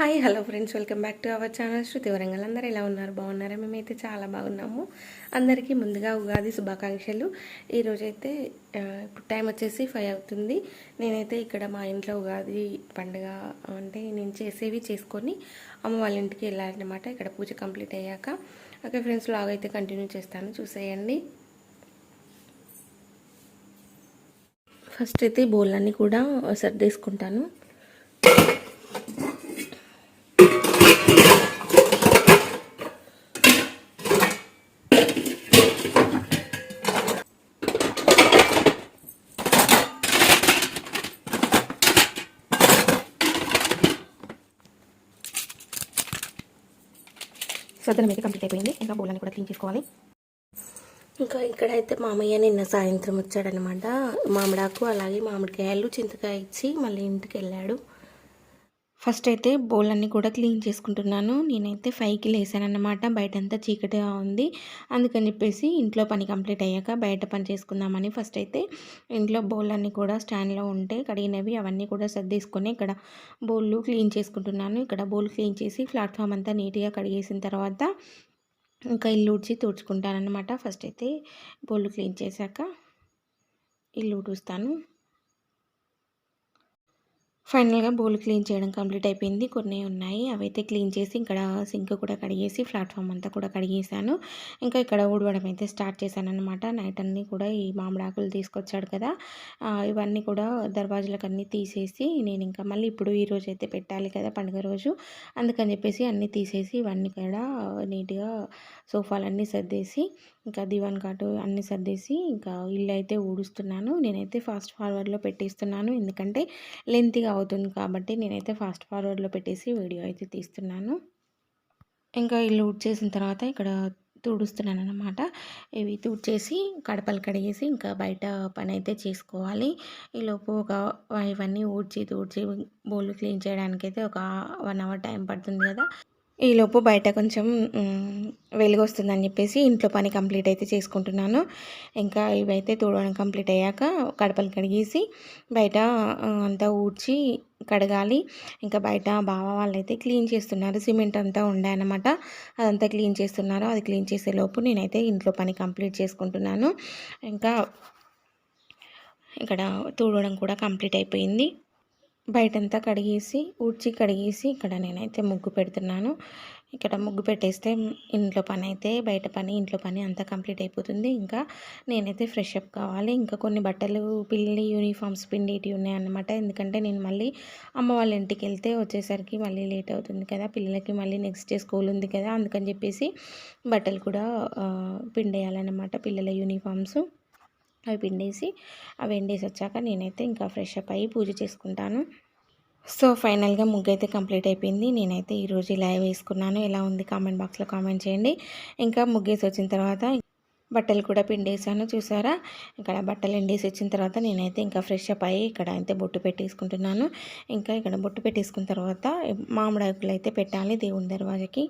Hi hello friends. Welcome back to our channel. Shruti Warangal. అందరూ ఎలా ఉన్నారు? బాగున్నారా? మేమైతే చాలా బాగున్నాము. అందరికీ ముందుగా ఉగాది శుభాకాంక్షలు. ఈరోజైతే ఇప్పుడు టైం వచ్చేసి ఫైవ్ అవుతుంది. నేనైతే ఇక్కడ మా ఇంట్లో ఉగాది పండుగ అంటే నేను చేసేవి చేసుకొని అమ్మ వాళ్ళ ఇంటికి వెళ్ళాలన్నమాట. ఇక్కడ పూజ కంప్లీట్ అయ్యాక. ఓకే ఫ్రెండ్స్ లాగ్ అయితే కంటిన్యూ చేస్తాను. చూసేయండి. ఫస్ట్ అయితే బౌల్లన్నీ కూడా సర్దేసుకుంటాను. దర్శనం అయితే కంప్లీట్ అయిపోయింది. ఇంకా పూలని కూడా క్లీన్ చేసుకోవాలి. ఇంకా ఇక్కడైతే మామయ్య నిన్న సాయంత్రం వచ్చాడనమాట మామిడాకు అలాగే మామిడికాయలు చింతకాయ ఇచ్చి మళ్ళీ ఇంటికి వెళ్ళాడు. ఫస్ట్ అయితే బౌల్ అన్నీ కూడా క్లీన్ చేసుకుంటున్నాను. నేనైతే ఫైవ్కి లేసానన్నమాట. బయటంతా చీకటిగా ఉంది. అందుకని చెప్పేసి ఇంట్లో పని కంప్లీట్ అయ్యాక బయట పని చేసుకుందామని ఫస్ట్ అయితే ఇంట్లో బౌల్ అన్నీ కూడా స్టాండ్లో ఉంటే కడిగినవి అవన్నీ కూడా సర్దేసుకొని ఇక్కడ బౌళ్ళు క్లీన్ చేసుకుంటున్నాను. ఇక్కడ బౌల్ క్లీన్ చేసి ప్లాట్ఫామ్ అంతా నీట్గా కడిగేసిన తర్వాత ఇంకా ఇల్లు ఊడ్చి తుడుచుకుంటానమాట ఫస్ట్ అయితే బౌళ్ళు క్లీన్ చేశాక ఇల్లు ఊడుస్తాను. ఫైనల్గా బౌల్ క్లీన్ చేయడం కంప్లీట్ అయిపోయింది. కొన్ని ఉన్నాయి. అవైతే క్లీన్ చేసి ఇక్కడ సింక్ కూడా కడిగేసి ప్లాట్ఫామ్ అంతా కూడా కడిగేసాను ఇంకా ఇక్కడ ఊడవడం అయితే స్టార్ట్ చేశాను అనమాట నైట్ అన్నీ కూడా ఈ మామిడాకులు తీసుకొచ్చాడు కదా. ఇవన్నీ కూడా దర్వాజులకు అన్నీ తీసేసి నేను ఇంకా మళ్ళీ ఇప్పుడు ఈ రోజు అయితే పెట్టాలి కదా పండుగ రోజు. అందుకని చెప్పేసి అన్నీ తీసేసి ఇవన్నీ కూడా నీట్గా సోఫాలన్నీ సర్దేసి ఇంకా దివాన్ కాటు అన్నీ సర్దేసి ఇంకా ఇల్లు అయితే ఊడుస్తున్నాను. నేనైతే ఫాస్ట్ ఫార్వర్డ్లో పెట్టేస్తున్నాను. ఎందుకంటే లెంత్గా అవుతుంది కాబట్టి నేనైతే ఫాస్ట్ ఫార్వర్డ్లో పెట్టేసి వీడియో అయితే తీస్తున్నాను. ఇంకా ఇల్లు ఊడ్చేసిన తర్వాత ఇక్కడ తుడుస్తున్నాను అనమాట ఇవి తుడిచేసి కడపలు కడిగేసి ఇంకా బయట పని అయితే చేసుకోవాలి ఈలోపు ఒక ఇవన్నీ ఊడ్చి తుడిచి బోళ్ళు క్లీన్ చేయడానికైతే ఒక వన్ అవర్ టైం పడుతుంది కదా. ఈలోపు బయట కొంచెం మ్, వెలుగు వస్తుందని చెప్పేసి ఇంట్లో పని కంప్లీట్ అయితే చేసుకుంటున్నాను. ఇంకా ఇవైతే తోడడం కంప్లీట్ అయ్యాక కడపలు కడిగేసి బయట అంతా ఊడ్చి కడగాలి. ఇంకా బయట బావ వాళ్ళైతే క్లీన్ చేస్తున్నారు. సిమెంట్ అంతా ఉండే అనమాట అదంతా క్లీన్ చేస్తున్నారు. అది క్లీన్ చేసే లోపు నేనైతే ఇంట్లో పని కంప్లీట్ చేసుకుంటున్నాను. ఇంకా ఇక్కడ తోడడం కూడా కంప్లీట్ అయిపోయింది. బయటంతా కడిగేసి ఊడ్చి కడిగేసి ఇక్కడ నేనైతే ముగ్గు పెడుతున్నాను. ఇక్కడ ముగ్గు పెట్టేస్తే ఇంట్లో పని అయితే బయట పని ఇంట్లో పని అంతా కంప్లీట్ అయిపోతుంది. ఇంకా నేనైతే ఫ్రెష్ అప్ కావాలి. ఇంకా కొన్ని బట్టలు పిల్లి యూనిఫామ్స్ పిండేటివి ఉన్నాయన్నమాట. ఎందుకంటే నేను మళ్ళీ అమ్మ వాళ్ళ ఇంటికి వెళ్తే వచ్చేసరికి మళ్ళీ లేట్ అవుతుంది కదా. పిల్లలకి మళ్ళీ నెక్స్ట్ డే స్కూల్ ఉంది కదా. అందుకని చెప్పేసి బట్టలు కూడా పిండేయాలన్నమాట పిల్లల యూనిఫామ్స్. అవి పిండేసి అవి ఎండేసి వచ్చాక నేనైతే ఇంకా ఫ్రెష్ అప్ అయ్యి పూజ చేసుకుంటాను. సో ఫైనల్గా ముగ్గు అయితే కంప్లీట్ అయిపోయింది. నేనైతే ఈరోజు ఇలా వేసుకున్నాను. ఎలా ఉంది కామెంట్ బాక్స్లో కామెంట్ చేయండి. ఇంకా ముగ్గేసి వచ్చిన తర్వాత బట్టలు కూడా పిండేసాను. చూసారా? ఇక్కడ బట్టలు ఎండేసి వచ్చిన తర్వాత నేనైతే ఇంకా ఫ్రెష్ అప్ అయ్యి ఇక్కడ అయితే బొట్టు పెట్టేసుకుంటున్నాను. ఇంకా ఇక్కడ బొట్టు పెట్టేసుకున్న తర్వాత మామిడాకులు అయితే పెట్టాలి దేవుని దర్వాజకి.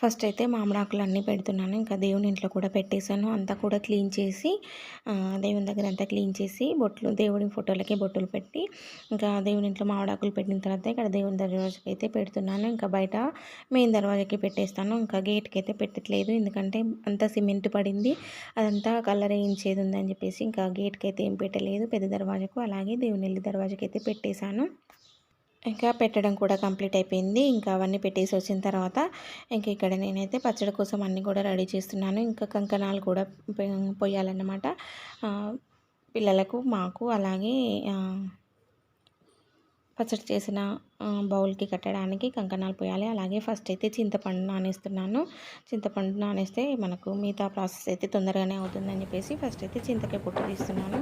ఫస్ట్ అయితే మామిడాకులు అన్నీ పెడుతున్నాను. ఇంకా దేవుని ఇంట్లో కూడా పెట్టేశాను. అంతా కూడా క్లీన్ చేసి దేవుని దగ్గర అంతా క్లీన్ చేసి బొట్లు దేవుడి ఫోటోలకి బొట్టులు పెట్టి ఇంకా దేవుని ఇంట్లో మామిడాకులు పెట్టిన తర్వాత ఇక్కడ దేవుని దర్వాజకి అయితే పెడుతున్నాను. ఇంకా బయట మెయిన్ దర్వాజకి పెట్టేస్తాను. ఇంకా గేట్కి అయితే పెట్టట్లేదు. ఎందుకంటే అంతా సిమెంట్ పడింది. అదంతా కలర్ వేయించేది ఉందని చెప్పేసి ఇంకా గేట్కి అయితే ఏం పెట్టలేదు. పెద్ద దర్వాజకు అలాగే దేవుని ఇల్లు దర్వాజకి అయితే పెట్టేశాను. ఇంకా పెట్టడం కూడా కంప్లీట్ అయిపోయింది. ఇంకా అవన్నీ పెట్టేసి వచ్చిన తర్వాత ఇంకా ఇక్కడ నేనైతే పచ్చడి కోసం అన్నీ కూడా రెడీ చేస్తున్నాను. ఇంకా కంకణాలు కూడా పోయాలన్నమాట. పిల్లలకు మాకు అలాగే పచ్చడి చేసిన బౌల్కి కట్టడానికి కంకణాలు పోయాలి. అలాగే ఫస్ట్ అయితే చింతపండు నానేస్తున్నాను. చింతపండు నానేస్తే మనకు మిగతా ప్రాసెస్ అయితే తొందరగానే అవుతుందని చెప్పేసి ఫస్ట్ అయితే చింతకాయ పొట్టు తీస్తున్నాను.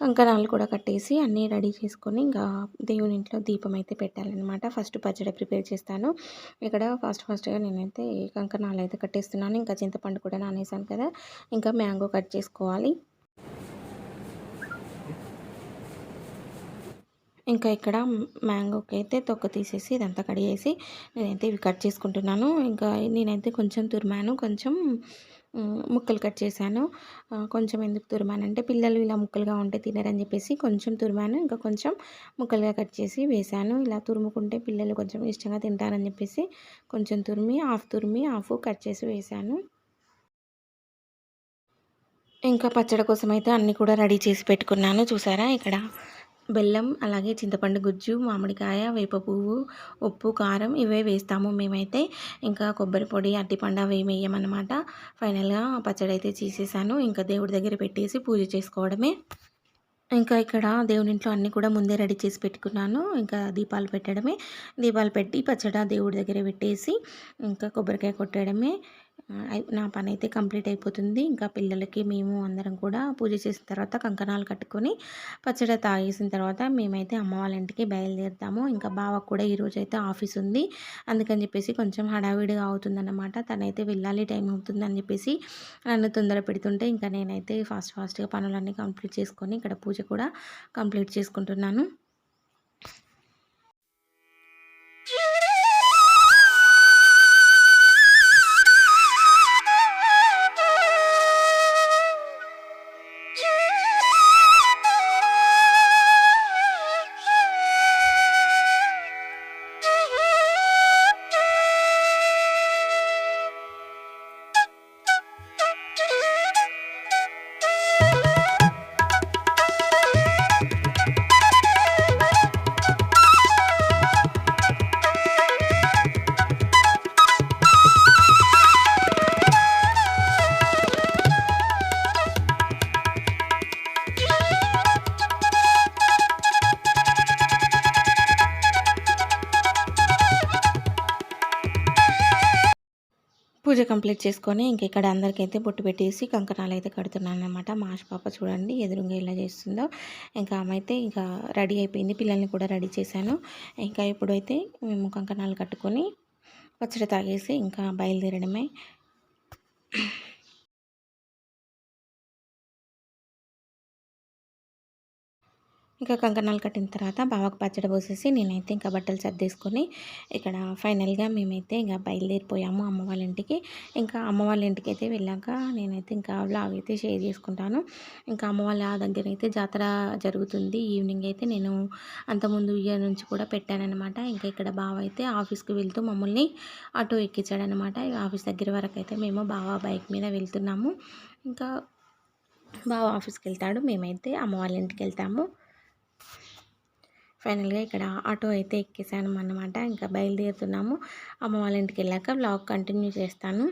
కంకణాలు కూడా కట్టేసి అన్నీ రెడీ చేసుకొని ఇంకా దేవుని ఇంట్లో దీపం అయితే పెట్టాలన్నమాట. ఫస్ట్ పచ్చడి ప్రిపేర్ చేస్తాను. ఇక్కడ ఫాస్ట్ ఫాస్ట్గా నేనైతే కంకణాలు అయితే కట్టేస్తున్నాను. ఇంకా చింతపండు కూడా నానేసాను కదా. ఇంకా మ్యాంగో కట్ చేసుకోవాలి. ఇంకా ఇక్కడ మ్యాంగోకి అయితే తొక్క తీసేసి ఇదంతా కడిగేసి నేనైతే ఇవి కట్ చేసుకుంటున్నాను. ఇంకా నేనైతే కొంచెం తురిమాను. కొంచెం ముక్కలు కట్ చేశాను. కొంచెం ఎందుకు తురిమానంటే పిల్లలు ఇలా ముక్కలుగా ఉంటే తినరని చెప్పేసి కొంచెం తురిమాను. ఇంకా కొంచెం ముక్కలుగా కట్ చేసి వేశాను. ఇలా తురుముకుంటే పిల్లలు కొంచెం ఇష్టంగా తింటారని చెప్పేసి కొంచెం తురిమి హాఫ్ తురిమి హాఫ్ కట్ చేసి వేశాను. ఇంకా పచ్చడి కోసం అయితే అన్నీ కూడా రెడీ చేసి పెట్టుకున్నాను. చూసారా ఇక్కడ? బెల్లం అలాగే చింతపండు గుజ్జు మామిడికాయ వేప పువ్వు ఉప్పు కారం ఇవే వేస్తాము మేమైతే. ఇంకా కొబ్బరి పొడి అట్టిపండు అవి వేయమన్నమాట. ఫైనల్గా పచ్చడి అయితే చేసేసాను. ఇంకా దేవుడి దగ్గర పెట్టేసి పూజ చేసుకోవడమే. ఇంకా ఇక్కడ దేవుని ఇంట్లో అన్నీ కూడా ముందే రెడీ చేసి పెట్టుకున్నాను. ఇంకా దీపాలు పెట్టడమే. దీపాలు పెట్టి పచ్చడి దేవుడి దగ్గర పెట్టేసి ఇంకా కొబ్బరికాయ కొట్టడమే. నా పని అయితే కంప్లీట్ అయిపోతుంది. ఇంకా పిల్లలకి మేము అందరం కూడా పూజ చేసిన తర్వాత కంకణాలు కట్టుకొని పచ్చడి తాగేసిన తర్వాత మేమైతే అమ్మ వాళ్ళ ఇంటికి బయలుదేరుతాము. ఇంకా బావ కూడా ఈరోజు అయితే ఆఫీస్ ఉంది. అందుకని చెప్పేసి కొంచెం హడావిడిగా అవుతుందన్నమాట. తనైతే వెళ్ళాలి టైం అవుతుందని చెప్పేసి నన్ను తొందర పెడుతుంటే ఇంకా నేనైతే ఫాస్ట్ ఫాస్ట్గా పనులన్నీ కంప్లీట్ చేసుకొని ఇక్కడ పూజ కూడా కంప్లీట్ చేసుకుంటున్నాను. కంప్లీట్ చేసుకొని ఇంక ఇక్కడ అందరికైతే బొట్టు పెట్టేసి కంకణాలు అయితే కడుతున్నాను అనమాట మాష్ పాప చూడండి ఎదురుగా ఎలా చేస్తుందో. ఇంకా ఆమె అయితే ఇంకా రెడీ అయిపోయింది పిల్లల్ని కూడా రెడీ చేశాను. ఇంకా ఇప్పుడైతే మేము కంకణాలు కట్టుకొని పచ్చడి తాగేసి ఇంకా బయలుదేరడమే. ఇంకా కంకణాలు కట్టిన తర్వాత బావకు పచ్చడి పోసేసి నేనైతే ఇంకా బట్టలు సర్దేసుకొని ఇక్కడ ఫైనల్గా మేమైతే ఇంకా బయలుదేరిపోయాము అమ్మ వాళ్ళ ఇంటికి. ఇంకా అమ్మ వాళ్ళ ఇంటికి అయితే వెళ్ళాక నేనైతే ఇంకా వ్లాగ్ అయితే షేర్ చేసుకుంటాను. ఇంకా అమ్మ వాళ్ళ దగ్గర అయితే జాతర జరుగుతుంది. ఈవినింగ్ అయితే నేను అంతకుముందు ఇయర్ నుంచి కూడా పెట్టానమాట ఇంకా ఇక్కడ బావ అయితే ఆఫీస్కి వెళ్తూ మమ్మల్ని ఆటో ఎక్కించాడనమాట ఆఫీస్ దగ్గర వరకు అయితే మేము బావ బైక్ మీద వెళ్తున్నాము. ఇంకా బావ ఆఫీస్కి వెళ్తాడు. మేమైతే అమ్మ వాళ్ళ ఇంటికి వెళ్తాము. ఫైనల్గా ఇక్కడ ఆటో అయితే ఎక్కేసాను అన్నమాట ఇంకా బయలుదేరుతున్నాము. అమ్మ వాళ్ళ ఇంటికి వెళ్ళాక బ్లాగ్ కంటిన్యూ చేస్తాను.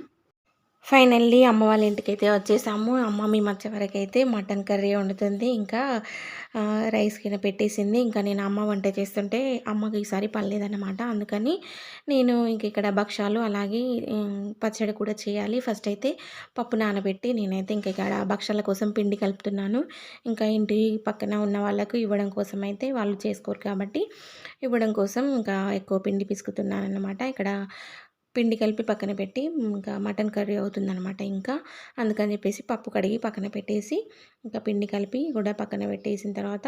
ఫైనల్లీ అమ్మ వాళ్ళ ఇంటికి అయితే వచ్చేసాము. అమ్మ మీ మధ్య వరకు అయితే మటన్ కర్రీ వండుతుంది. ఇంకా రైస్ కింద పెట్టేసింది. ఇంకా నేను అమ్మ వంట చేస్తుంటే అమ్మకి ఈసారి పర్లేదన్నమాట అందుకని నేను ఇంక ఇక్కడ భక్షాలు అలాగే పచ్చడి కూడా చేయాలి. ఫస్ట్ అయితే పప్పు నానబెట్టి నేనైతే ఇంక ఇక్కడ భక్షాల కోసం పిండి కలుపుతున్నాను. ఇంకా ఇంటి పక్కన ఉన్న వాళ్ళకు ఇవ్వడం కోసం అయితే వాళ్ళు చేసుకోరు కాబట్టి ఇవ్వడం కోసం ఇంకా ఎక్కువ పిండి పిసుకుతున్నాను అనమాట ఇక్కడ పిండి కలిపి పక్కన పెట్టి ఇంకా మటన్ కర్రీ అవుతుందనమాట ఇంకా. అందుకని చెప్పేసి పప్పు కడిగి పక్కన పెట్టేసి ఇంకా పిండి కలిపి కూడా పక్కన పెట్టేసిన తర్వాత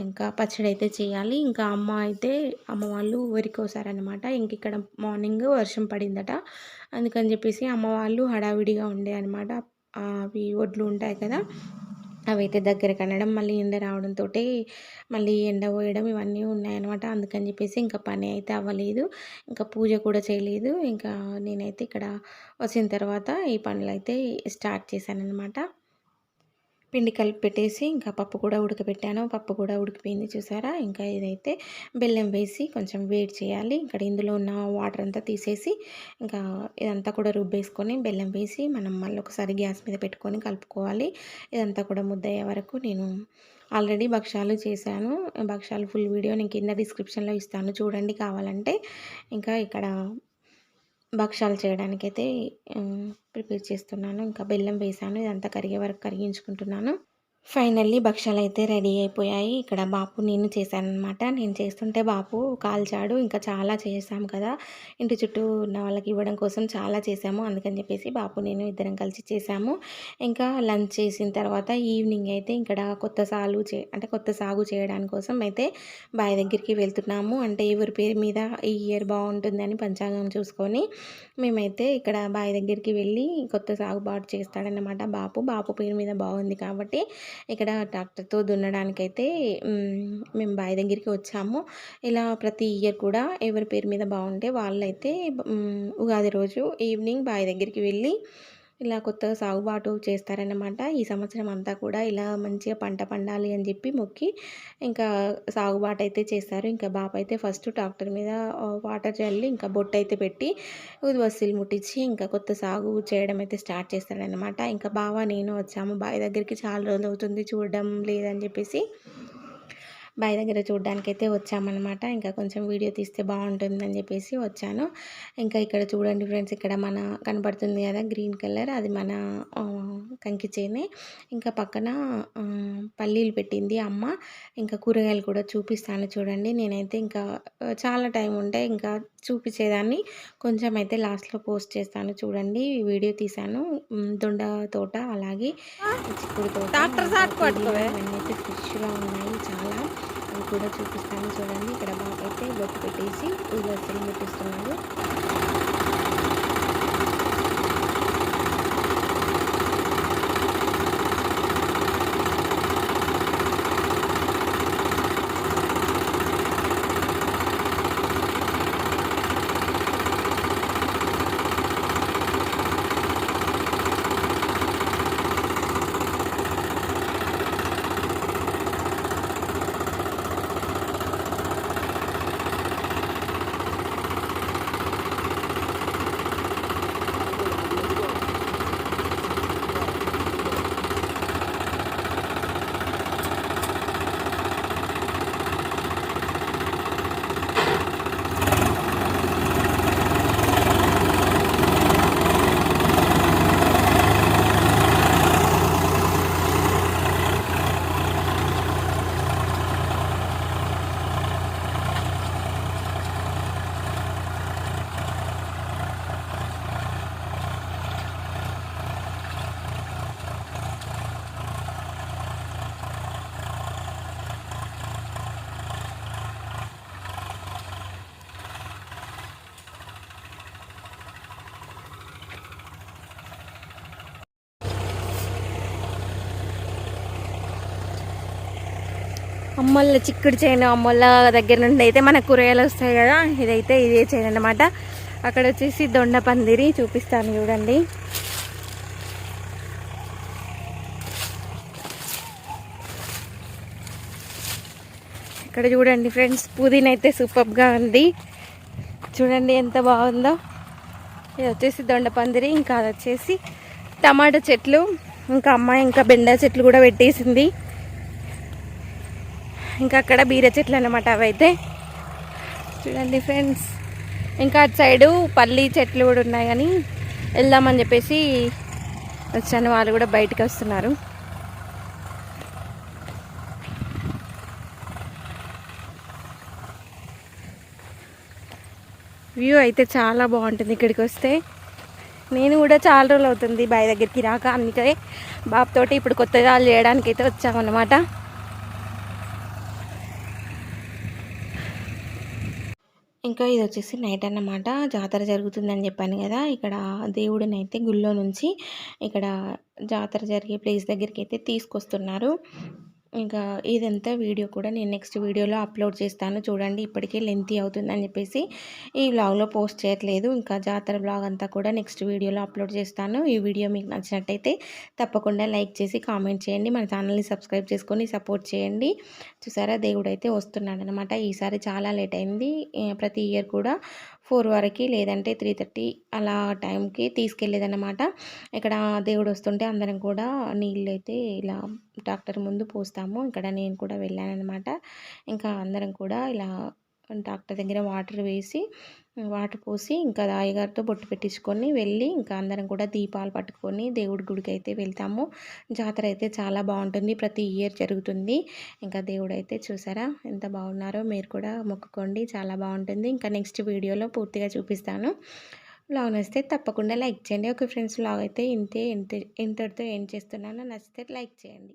ఇంకా పచ్చడి అయితే చేయాలి. ఇంకా అమ్మ అయితే అమ్మ వాళ్ళు వరికోసారనమాట ఇంక ఇక్కడ మార్నింగ్ వర్షం పడిందట. అందుకని చెప్పేసి అమ్మ వాళ్ళు హడావిడిగా ఉండే అనమాట అవి ఒడ్లు ఉంటాయి కదా అవైతే దగ్గర కనడం మళ్ళీ ఎండ రావడంతో మళ్ళీ ఎండ పోయడం ఇవన్నీ ఉన్నాయన్నమాట. అందుకని చెప్పేసి ఇంకా పని అయితే అవ్వలేదు. ఇంకా పూజ కూడా చేయలేదు. ఇంకా నేనైతే ఇక్కడ వచ్చిన తర్వాత ఈ పనులు అయితే స్టార్ట్ చేశాను అనమాట పిండి కలిపి పెట్టేసి ఇంకా పప్పు కూడా ఉడకబెట్టాను. పప్పు కూడా ఉడికిపోయింది చూసారా? ఇంకా ఇదైతే బెల్లం వేసి కొంచెం వేడి చేయాలి. ఇక్కడ ఇందులో ఉన్న వాటర్ అంతా తీసేసి ఇంకా ఇదంతా కూడా రుబ్బేసుకొని బెల్లం వేసి మనం మళ్ళీ ఒకసారి గ్యాస్ మీద పెట్టుకొని కలుపుకోవాలి. ఇదంతా కూడా ముద్దయ్యే వరకు నేను ఆల్రెడీ భక్షాలు చేశాను. భక్షాలు ఫుల్ వీడియో నేను కింద డిస్క్రిప్షన్లో ఇస్తాను. చూడండి కావాలంటే. ఇంకా ఇక్కడ భక్షాలు చేయడానికైతే ప్రిపేర్ చేస్తున్నాను. ఇంకా బెల్లం వేసాను. ఇదంతా కరిగే వరకు కరిగించుకుంటున్నాను. ఫైనల్లీ భక్షాలు అయితే రెడీ అయిపోయాయి. ఇక్కడ బాపు నేను చేశానన్నమాట. నేను చేస్తుంటే బాపు కాల్చాడు. ఇంకా చాలా చేసాం కదా. ఇంటి చుట్టూ ఉన్న వాళ్ళకి ఇవ్వడం కోసం చాలా చేసాము అందుకని చెప్పేసి బాపు నేను ఇద్దరం కలిసి చేసాము ఇంకా లంచ్ చేసిన తర్వాత ఈవినింగ్ అయితే ఇక్కడ కొత్త సాగు చే అంటే కొత్త సాగు చేయడానికి కోసం అయితే బావి దగ్గరికి వెళ్తున్నాము. అంటే ఎవరి పేరు మీద ఈ ఇయర్ బాగుంటుందని పంచాంగం చూసుకొని మేమైతే ఇక్కడ బావి దగ్గరికి వెళ్ళి కొత్త సాగుబాటు చేస్తాడనమాట బాపు. బాపు పేరు మీద బాగుంది కాబట్టి ఇక్కడ ట్రాక్టర్తో దున్నడానికైతే మేము బావి దగ్గరికి వచ్చాము. ఇలా ప్రతి ఇయర్ కూడా ఎవరి పేరు మీద బాగుంటే వాళ్ళైతే ఉగాది రోజు ఈవినింగ్ బావి దగ్గరికి వెళ్ళి ఇలా కొత్తగా సాగుబాటు చేస్తారనమాట ఈ సంవత్సరం అంతా కూడా ఇలా మంచిగా పంట పండాలి అని చెప్పి మొక్కి ఇంకా సాగుబాటు అయితే చేస్తారు. ఇంకా బాప అయితే ఫస్ట్ ట్రాక్టర్ మీద వాటర్ చల్లి ఇంకా బొట్టు అయితే పెట్టి వస్తువులు ముట్టించి ఇంకా కొత్త సాగు చేయడం అయితే స్టార్ట్ చేస్తారనమాట ఇంకా బావ నేను వచ్చాము. బావి దగ్గరికి చాలా రోజులు అవుతుంది చూడడం లేదని చెప్పేసి బావి దగ్గర చూడడానికి అయితే వచ్చామన్నమాట. ఇంకా కొంచెం వీడియో తీస్తే బాగుంటుందని చెప్పేసి వచ్చాను. ఇంకా ఇక్కడ చూడండి ఫ్రెండ్స్ ఇక్కడ మన కనపడుతుంది కదా గ్రీన్ కలర్. అది మన కంకి చేనే. ఇంకా పక్కన పల్లీలు పెట్టింది అమ్మ. ఇంకా కూరగాయలు కూడా చూపిస్తాను చూడండి. నేనైతే ఇంకా చాలా టైం ఉంటే ఇంకా చూపించేదాన్ని. కొంచెం అయితే లాస్ట్లో పోస్ట్ చేస్తాను చూడండి. వీడియో తీశాను. దొండ తోట అలాగే చిక్కుడు తోట అయితే ఫ్రెష్గా ఉన్నాయి చాలా. కూడా చూపిస్తాను. చూడండి ఇక్కడ బాగా అయితే బొట్టు పెట్టేసి ఊదర్శలు పెట్టిస్తున్నాడు అమ్మోళ్ళ చిక్కుడు చేను అమ్మల దగ్గర నుండి అయితే మనకు కూరగాయలు వస్తాయి కదా ఇదైతే ఇదే చేను అనమాట అక్కడ వచ్చేసి దొండ పందిరి చూపిస్తాను చూడండి. ఇక్కడ చూడండి ఫ్రెండ్స్ పుదీనా అయితే సూపర్గా ఉంది. చూడండి ఎంత బాగుందో. ఇది వచ్చేసి దొండ పందిరి ఇంకా అది వచ్చేసి టమాటా చెట్లు ఇంకా అమ్మాయి ఇంకా బెండ చెట్లు కూడా పెట్టేసింది. ఇంకా అక్కడ బీర చెట్లు అనమాట అవైతే. చూడండి ఫ్రెండ్స్. ఇంకా అటు సైడు పల్లి చెట్లు కూడా ఉన్నాయి కానీ వెళ్దామని చెప్పేసి వచ్చాను. వాళ్ళు కూడా బయటకు వస్తున్నారు. వ్యూ అయితే చాలా బాగుంటుంది ఇక్కడికి వస్తే. నేను కూడా చాలా రోజులు అవుతుంది బాయ్ దగ్గరికి రాక. అందుకే బాబుతోటి ఇప్పుడు కొత్తగా చేయడానికి అయితే వచ్చామన్నమాట. ఇంకా ఇది వచ్చేసి నైట్ అన్నమాట. జాతర జరుగుతుందని చెప్పాను కదా! ఇక్కడ దేవుడిని అయితే గుళ్ళో నుంచి ఇక్కడ జాతర జరిగే ప్లేస్ దగ్గరికి అయితే తీసుకొస్తున్నారు. ఇంకా ఇదంతా వీడియో కూడా నేను నెక్స్ట్ వీడియోలో అప్లోడ్ చేస్తాను. చూడండి ఇప్పటికే లెంతీ అవుతుందని చెప్పేసి ఈ వ్లాగ్లో పోస్ట్ చేయట్లేదు. ఇంకా జాతర బ్లాగ్ అంతా కూడా నెక్స్ట్ వీడియోలో అప్లోడ్ చేస్తాను. ఈ వీడియో మీకు నచ్చినట్టయితే తప్పకుండా లైక్ చేసి కామెంట్ చేయండి. మన ఛానల్ని సబ్స్క్రైబ్ చేసుకొని సపోర్ట్ చేయండి. చూసారా దేవుడు అయితే వస్తున్నాడు అనమాట ఈసారి చాలా లేట్ అయింది. ప్రతి ఇయర్ కూడా ఫోర్ వరకు లేదంటే త్రీ థర్టీ అలా టైంకి తీసుకెళ్ళేదన్నమాట. ఇక్కడ దేవుడు వస్తుంటే అందరం కూడా నీళ్ళు అయితే ఇలా డాక్టర్ ముందు పోస్తాము. ఇక్కడ నేను కూడా వెళ్ళానమాట ఇంకా అందరం కూడా ఇలా డాక్టర్ దగ్గర వాటర్ వేసి వాటర్ పోసి ఇంకా అయ్యగారితో బొట్టు పెట్టించుకొని వెళ్ళి ఇంకా అందరం కూడా దీపాలు పట్టుకొని దేవుడి గుడికి అయితే వెళ్తాము. జాతర అయితే చాలా బాగుంటుంది. ప్రతి ఇయర్ జరుగుతుంది. ఇంకా దేవుడు అయితే చూసారా? ఎంత బాగున్నారో మీరు కూడా మొక్కుకోండి. చాలా బాగుంటుంది. ఇంకా నెక్స్ట్ వీడియోలో పూర్తిగా చూపిస్తాను. బ్లాగ్ నచ్చితే తప్పకుండా లైక్ చేయండి. ఓకే ఫ్రెండ్స్ బ్లాగ్ అయితే ఇంతే ఇంత ఇంతటితో ఏం చేస్తున్నానో. నచ్చితే లైక్ చేయండి.